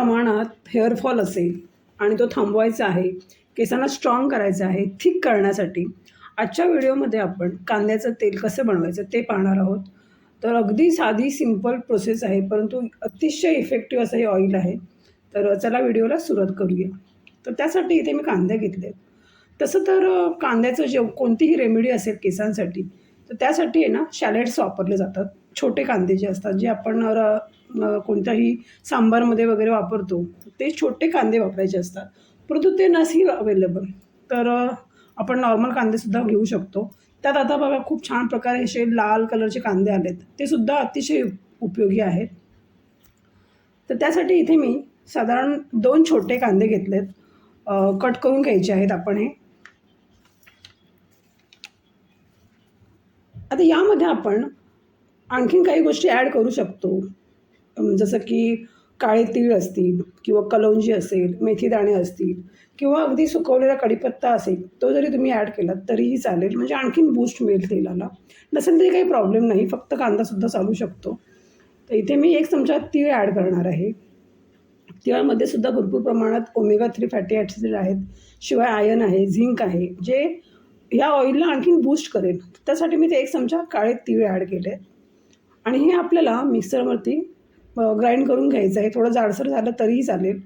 प्रमाणात हेअरफॉल असेल आणि तो थांबवायचा आहे केसांना स्ट्रॉंग करायचं आहे थिक करण्यासाठी आजच्या व्हिडिओमध्ये आपण कांद्याचं तेल कसं बनवायचं ते पाहणार आहोत. तर अगदी साधी सिंपल प्रोसेस आहे परंतु अतिशय इफेक्टिव्ह असं हे ऑइल आहे. तर चला व्हिडिओला सुरुवात करूया. तर त्यासाठी इथे मी कांदे घेतले आहेत. तसं तर कांद्याचं जे कोणतीही रेमेडी असेल केसांसाठी तर त्यासाठी आहे ना शॅलेट्स वापरले जातात. छोटे कांदे जे असतात जे आपण कोणत्याही सांबारमध्ये वगैरे वापरतो ते छोटे कांदे वापरायचे असतात. परंतु ते नसेल अवेलेबल तर आपण नॉर्मल कांदेसुद्धा घेऊ शकतो. त्यात आता बघा खूप छान प्रकारे असे लाल कलरचे कांदे आलेत. ते सुद्धा अतिशय उपयोगी आहेत. तर त्यासाठी इथे मी साधारण दोन छोटे कांदे घेतलेत. कट करून घ्यायचे आहेत आपण हे. आता यामध्ये आपण आणखीन काही गोष्टी ॲड करू शकतो. जसं की काळे तीळ असतील किंवा कलौंजी असेल मेथीदाणे असतील किंवा अगदी सुकवलेला कढीपत्ता असेल तो जरी तुम्ही ॲड केलात तरीही चालेल. म्हणजे आणखीन बूस्ट मिळेल तेलाला. नसेल म्हणजे तरी काही प्रॉब्लेम नाही. फक्त कांदासुद्धा चालू शकतो. तर इथे मी एक चमचा तीळ ॲड करणार आहे. तिळामध्ये सुद्धा भरपूर प्रमाणात ओमेगा थ्री फॅटी ॲसिड आहेत. शिवाय आयन आहे झिंक आहे जे या ऑइलला आणखीन बूस्ट करेल. त्यासाठी मी ते एक चमचा काळे तीळ ॲड केले. आणि हे आपल्याला मिक्सरवरती ग्राइंड करून घ्यायचं आहे. थोडं जाडसर झालं तरीही चालेल.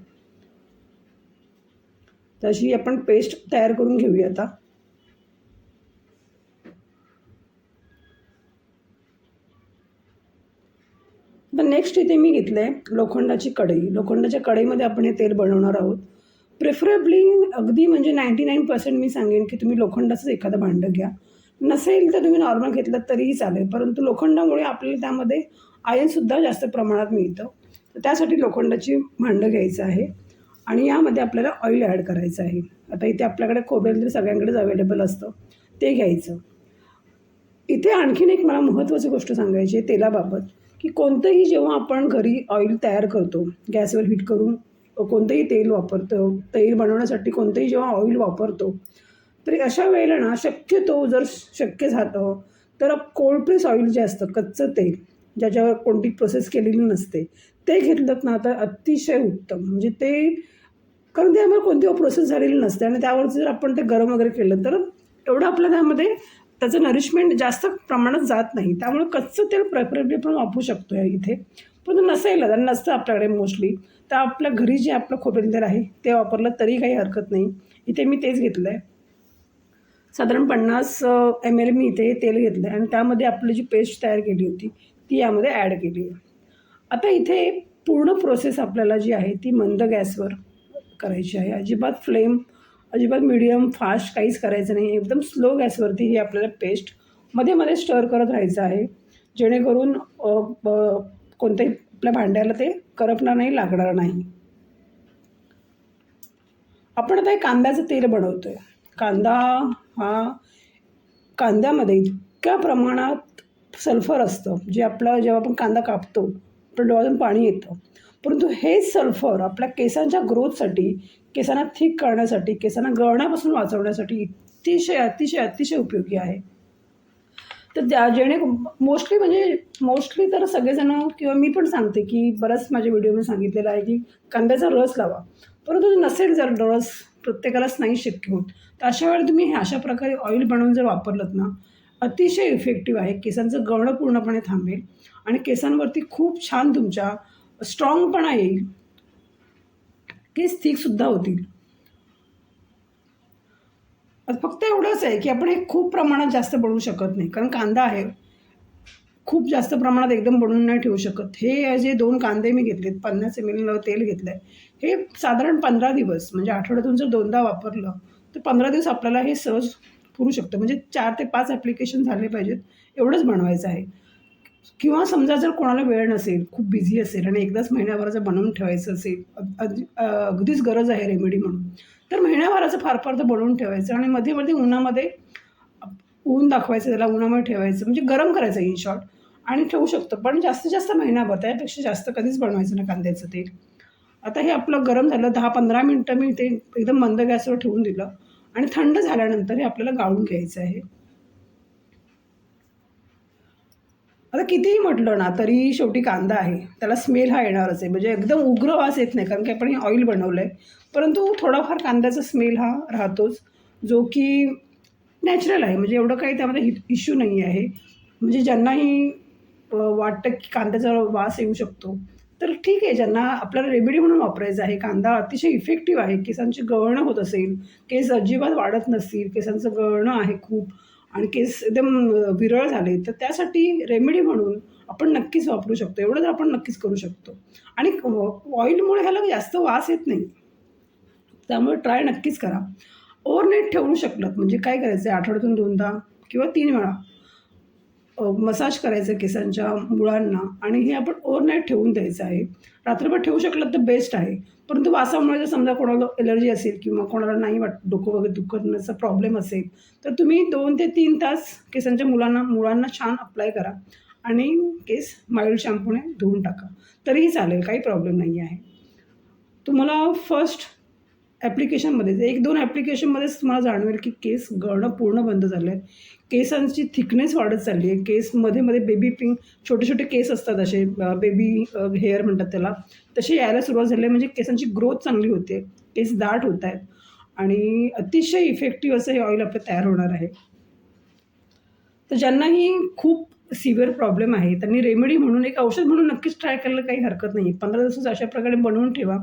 तशी आपण पेस्ट तयार करून घेऊया आता. तर नेक्स्ट इथे मी घेतलं आहे लोखंडाची कढई. लोखंडाच्या कढईमध्ये आपण हे तेल बनवणार आहोत. प्रिफरेबली अगदी म्हणजे नाईंटी नाईन पर्सेंट मी सांगेन की तुम्ही लोखंडाचंच एखादं भांडं घ्या. नसेल तर तुम्ही नॉर्मल घेतलं तरीही चालेल. परंतु लोखंडामुळे आपल्याला त्यामध्ये आयनसुद्धा जास्त प्रमाणात मिळतं. तर त्यासाठी लोखंडाची भांडं घ्यायचं आहे. आणि यामध्ये आपल्याला ऑइल ॲड करायचं आहे. आता इथे आपल्याकडे खोबरेल तर सगळ्यांकडेच अवेलेबल असतं. ते घ्यायचं. इथे आणखीन एक मला महत्त्वाची गोष्ट सांगायची आहे तेलाबाबत की कोणतंही जेव्हा आपण घरी ऑइल तयार करतो गॅसवर हीट करून कोणतंही तेल वापरतो तेल बनवण्यासाठी कोणतंही जेव्हा ऑइल वापरतो तरी अशा वेळेला ना शक्यतो जर शक्य झालं तर कोल्ड प्रेस ऑइल जे असतं कच्चं तेल ज्याच्यावर कोणती प्रोसेस केलेली नसते. ते घेतलं ना तर अतिशय उत्तम. म्हणजे ते कारण त्यामुळे कोणती प्रोसेस झालेली नसते. आणि त्यावर जर आपण ते गरम वगैरे केलं तर एवढं आपल्या त्यामध्ये त्याचं नरिशमेंट जास्त प्रमाणात जात नाही. त्यामुळे कच्चं तेल प्रेफरेबली पण वापरू शकतो या इथे. पण नसेल आणि नसतं आपल्याकडे मोस्टली तर आपल्या घरी जे आपलं खोबरेल तेल आहे ते वापरलं तरी काही हरकत नाही. इथे मी तेच घेतलं आहे साधारण पन्नास एम एल मी इथे तेल घेतलं आहे आणि त्यामध्ये आपली जी पेस्ट तयार केली होती ती यामध्ये ॲड केली आहे. आता इथे पूर्ण प्रोसेस आपल्याला जी आहे ती मंद गॅसवर करायची आहे. अजिबात फ्लेम अजिबात मिडियम फास्ट काहीच करायचं नाही. एकदम स्लो गॅसवरती ही आपल्याला पेस्टमध्ये मध्ये स्टर करत राहायचं आहे. जेणेकरून कोणत्याही आपल्या भांड्याला ते करपणार नाही लागणार नाही. आपण आता हे कांद्याचं तेल बनवतो आहे कांदा हा कांद्यामध्ये इतक्या प्रमाणात सल्फर असतं. जे आपलं जेव्हा आपण कांदा कापतो आपल्या डोळ्यातून पाणी येतं. परंतु हेच सल्फर आपल्या केसांच्या ग्रोथसाठी केसांना थिक करण्यासाठी केसांना गळण्यापासून वाचवण्यासाठी अतिशय अतिशय अतिशय उपयोगी आहे. तर त्या जेणे मोस्टली म्हणजे मोस्टली तर सगळेजण किंवा मी पण सांगते की बरंच माझ्या व्हिडिओमध्ये सांगितलेलं आहे की कांद्याचा रस लावा. परंतु नसेल जर रस प्रत्येकालाच नाही शक्य होत. तर अशा वेळेला तुम्ही हे अशा प्रकारे ऑइल बनवून जर वापरलं ना अतिशय इफेक्टिव्ह आहे. केसांचं गळणं पूर्णपणे थांबेल आणि केसांवरती खूप छान तुमच्या स्ट्रॉंगपणा येईल. केस थिकसुद्धा होतील. फक्त एवढंच आहे की आपण हे खूप प्रमाणात जास्त बनवू शकत नाही. कारण कांदा आहे. खूप जास्त प्रमाणात एकदम बनवून नाही ठेवू शकत. हे जे दोन कांदे मी घेतलेत पन्नास एम एल तेल घेतलं आहे हे साधारण पंधरा दिवस म्हणजे आठवड्यातून जर दोनदा वापरलं तर पंधरा दिवस आपल्याला हे सहज पुरू शकतं. म्हणजे चार ते पाच ॲप्लिकेशन झाले पाहिजेत एवढंच बनवायचं आहे. किंवा समजा जर कोणाला वेळ नसेल खूप बिझी असेल आणि एकदाच महिन्याभराचं बनवून ठेवायचं असेल अगदीच गरज आहे रेमेडी म्हणून तर महिन्याभराचं फार फार तर बनवून ठेवायचं आणि मध्ये मध्ये उन्हामध्ये ऊन दाखवायचं त्याला उन्हामध्ये ठेवायचं म्हणजे गरम करायचं इन शॉर्ट आणि ठेवू शकतो पण जास्तीत जास्त महिनाभर त्यापेक्षा जास्त कधीच बनवायचं ना कांद्याचं तेल. आता हे आपलं गरम झालं दहा पंधरा मिनटं मी ते एकदम मंद गॅसवर ठेवून दिलं. आणि थंड झाल्यानंतर हे आपल्याला गाळून घ्यायचं आहे. आता कितीही म्हटलं ना तरी शेवटी कांदा आहे. त्याला स्मेल हा येणारच आहे. म्हणजे एकदम उग्र वास येत नाही कारण की आपण हे ऑइल बनवलं आहे परंतु थोडाफार कांद्याचा स्मेल हा राहतोच जो की नॅचरल आहे. म्हणजे एवढं काही त्यामध्ये इश्यू नाही आहे म्हणजे ज्यांनाही वाटतं की कांद्याचा वास येऊ शकतो तर ठीक आहे ज्यांना आपल्याला रेमेडी म्हणून वापरायचा आहे कांदा अतिशय इफेक्टिव्ह आहे केसांची गळणं होत असेल केस अजिबात वाढत नसतील केसांचं गळणं आहे खूप आणि केस एकदम विरळ झाले तर त्यासाठी रेमेडी म्हणून आपण नक्कीच वापरू शकतो. एवढं तर आपण नक्कीच करू शकतो. आणि ऑइलमुळे ह्याला जास्त वास येत नाही. त्यामुळे ट्राय नक्कीच करा. ओव्हरनाईट ठेवू शकलात म्हणजे काय करायचं आहे आठवड्यातून दोनदा किंवा तीन वेळा. मसाज करायचं केसांच्या मुळांना आणि हे आपण ओव्हरनाईट ठेवून द्यायचं आहे. रात्रभर ठेवू शकलात तर बेस्ट आहे. परंतु वासामुळे जर समजा कोणाला एलर्जी असेल किंवा कोणाला नाही वाट डोकं वगैरे दुखण्याचा प्रॉब्लेम असेल तर तुम्ही दोन ते तीन तास केसांच्या मुलांना मुळांना छान अप्लाय करा आणि केस माइल्ड शॅम्पूने धुवून टाका. तरीही चालेल काही प्रॉब्लेम नाही आहे तुम्हाला फर्स्ट ॲप्लिकेशनमध्येच एक दोन ॲप्लिकेशनमध्येच तुम्हाला जाणवेल की केस गळणं पूर्ण बंद झालं आहे केसांची थिकनेस वाढत चालली आहे. केसमध्ये मध्ये बेबी पिंक छोटे छोटे केस असतात असे बेबी हेअर म्हणतात त्याला. तसे यायला सुरुवात झाली आहे. म्हणजे केसांची ग्रोथ चांगली होते. केस दाट होत आहेत. आणि अतिशय इफेक्टिव्ह असं हे ऑइल आपलं तयार होणार आहे. तर ज्यांनाही खूप सिव्हिअर प्रॉब्लेम आहे त्यांनी रेमेडी म्हणून एक औषध म्हणून नक्कीच ट्राय करायला काही हरकत नाही पंधरा दिवस अशा प्रकारे बनवून ठेवा.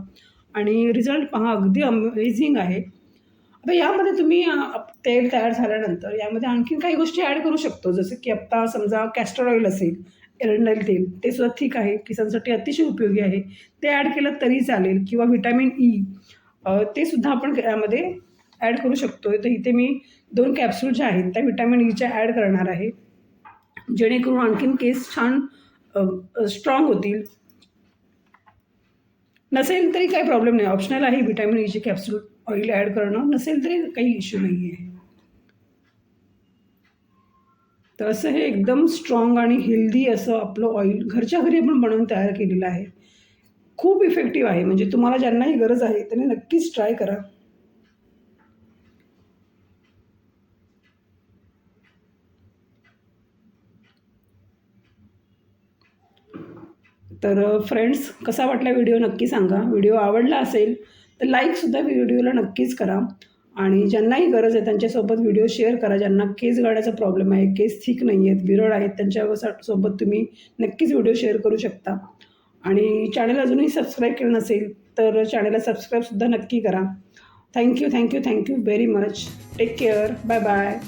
आणि रिझल्ट पहा अगदी अमेझिंग आहे. आता यामध्ये तुम्ही तेल तयार झाल्यानंतर यामध्ये आणखीन काही गोष्टी ॲड करू शकतो. जसं की आत्ता समजा कॅस्टर ऑइल असेल एरंडाईल तेल ते सुद्धा ठीक आहे. केसांसाठी अतिशय उपयोगी आहे. ते ॲड केलं तरी चालेल किंवा व्हिटॅमिन ई e, ते सुद्धा आपण यामध्ये ॲड करू शकतो तर इथे मी दोन कॅप्सूल ज्या आहेत त्या व्हिटॅमिन ईच्या ॲड करणार आहे. जेणेकरून आणखीन केस छान स्ट्रॉंग होतील. नसेल तरी काही प्रॉब्लेम नाही. ऑप्शनल आहे व्हिटॅमिन ईची कॅप्सूल ऑइल ॲड करणं. नसेल तरी काही इश्यू नाही आहे तर असं हे एकदम स्ट्रॉंग आणि हेल्दी असं आपलं ऑइल घरच्या घरी आपण बनवून तयार केलेलं आहे. खूप इफेक्टिव्ह आहे. म्हणजे तुम्हाला ज्यांनाही गरज आहे त्यांनी नक्कीच ट्राय करा. तर फ्रेंड्स कसा वाटला व्हिडिओ नक्की सांगा. व्हिडिओ आवडला असेल तर लाईकसुद्धा व्हिडिओला नक्कीच करा. आणि ज्यांनाही गरज आहे त्यांच्यासोबत व्हिडिओ शेअर करा. ज्यांना केस गाड्याचा प्रॉब्लेम आहे केस ठीक नाही आहेत विरळ आहेत त्यांच्यासोबत तुम्ही नक्कीच व्हिडिओ शेअर करू शकता. आणि चॅनल अजूनही सबस्क्राईब केलं नसेल तर चॅनलला सबस्क्राईबसुद्धा नक्की करा. Thank you thank you thank you very much take care bye bye